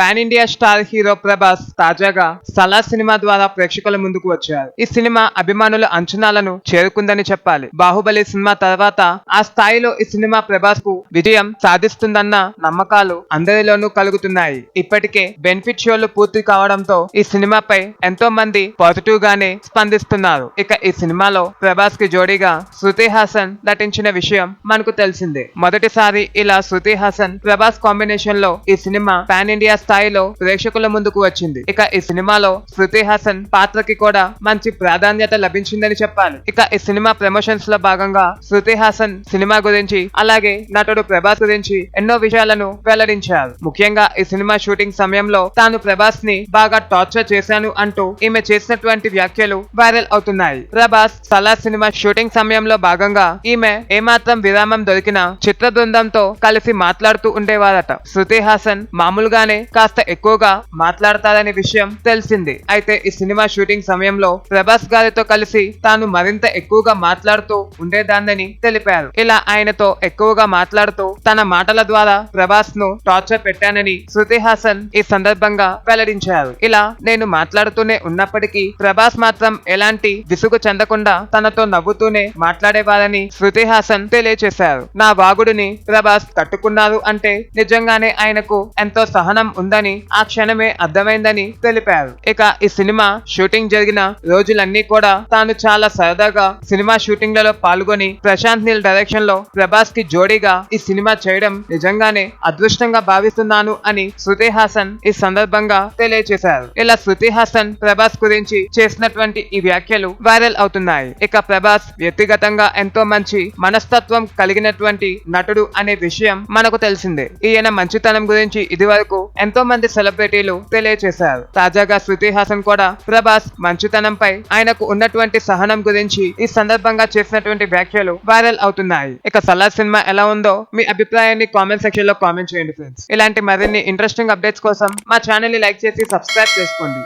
Pan India star hero Prabhas తాజాగా Salaar cinema ద్వారా ప్రేక్షకుల ముందుకు వచ్చారు. ఈ సినిమా అభిమానుల అంచనాలను చేరుకుందని చెప్పాలి. బాహుబలి సినిమా తర్వాత ఆ స్థాయిలో ఈ సినిమా ప్రభాస్కు విజయం సాధిస్తుందన్న నమ్మకాలు అందరిలోనూ కలుగుతున్నాయి. ఇప్పటికే బెనిఫిట్ షోలు పూర్తి కావడంతో ఈ సినిమాపై ఎంతో మంది పాజిటివ్ గానే స్పందిస్తున్నారు. ఇక ఈ సినిమాలో ప్రభాస్కి జోడీగా శృతి హాసన్ నటించిన విషయం మనకు తెలిసిందే. మొదటిసారి ఇలా శృతి హాసన్ ప్రభాస్ కాంబినేషన్లో ఈ సినిమా పాన్ ఇండియా స్థాయిలో ప్రేక్షకుల ముందుకు వచ్చింది. ఇక ఈ సినిమాలో శృతి హాసన్ పాత్రకి కూడా మంచి ప్రాధాన్యత లభించిందని చెప్పాలి. ఇక ఈ సినిమా ప్రమోషన్స్లో భాగంగా శృతి హాసన్ సినిమా గురించి అలాగే నటుడు ప్రభాస్ గురించి ఎన్నో విషయాలను వెల్లడించారు. ముఖ్యంగా ఈ సినిమా షూటింగ్ సమయంలో తాను ప్రభాస్ని బాగా టార్చర్ చేశాను అంటూ ఈమె చేసినటువంటి వ్యాఖ్యలు వైరల్ అవుతున్నాయి. ప్రభాస్ సలా సినిమా షూటింగ్ సమయంలో భాగంగా ఈమె ఏమాత్రం విరామం దొరికినా చిత్ర బృందంతో కలిసి మాట్లాడుతూ ఉండేవారట. శృతి హాసన్ మామూలుగానే కాస్త ఎక్కువగా మాట్లాడతారనే విషయం తెలిసింది. అయితే ఈ సినిమా షూటింగ్ సమయంలో ప్రభాస్ గారితో కలిసి తాను మరింత ఎక్కువగా మాట్లాడుతూ ఉండేదాన్నని తెలిపారు. ఇలా ఆయనతో ఎక్కువగా మాట్లాడుతూ తన మాటల ద్వారా ప్రభాస్ను టార్చర్ పెట్టానని శృతి హాసన్ ఈ సందర్భంగా వెల్లడించారు. ఇలా నేను మాట్లాడుతూనే ఉన్నప్పటికీ ప్రభాస్ మాత్రం ఎలాంటి విసుగు చెందకుండా తనతో నవ్వుతూనే మాట్లాడేవారని శృతి హాసన్ తెలియచేశారు. నా వాగుడిని ప్రభాస్ తట్టుకున్నారు అంటే నిజంగానే ఆయనకు ఎంతో సహనం ఉందని ఆ క్షణమే అర్థమైందని తెలిపారు. ఇక ఈ సినిమా షూటింగ్ జరిగిన రోజులన్నీ కూడా తాను చాలా సరదాగా సినిమా షూటింగ్లలో పాల్గొని ప్రశాంత్ నీల్ డైరెక్షన్లో ప్రభాస్కి జోడీగా ఈ సినిమా చేయడం నిజంగానే అదృష్టంగా భావిస్తున్నాను అని శృతి హాసన్ ఈ సందర్భంగా తెలియచేశారు. ఇలా శృతి హాసన్ ప్రభాస్ గురించి చేసినటువంటి ఈ వ్యాఖ్యలు వైరల్ అవుతున్నాయి. ఇక ప్రభాస్ వ్యక్తిగతంగా ఎంతో మంచి మనస్తత్వం కలిగినటువంటి నటుడు అనే విషయం మనకు తెలిసిందే. ఈయన మంచితనం గురించి ఇది వరకు ఎంతో మంది సెలబ్రిటీలు తెలియచేశారు. తాజాగా శృతి హాసన్ కూడా ప్రభాస్ మంచితనంపై ఆయనకు ఉన్నటువంటి సహనం గురించి ఈ సందర్భంగా చేసినటువంటి వ్యాఖ్యలు వైరల్ అవుతున్నాయి. ఇక సలార్ సినిమా ఎలా ఉందో మీ అభిప్రాయాన్ని కామెంట్ సెక్షన్లో కామెంట్ చేయండి ఫ్రెండ్స్. ఇలాంటి మరిన్ని ఇంట్రెస్టింగ్ అప్డేట్స్ కోసం మా ఛానల్ని లైక్ చేసి సబ్స్క్రైబ్ చేసుకోండి.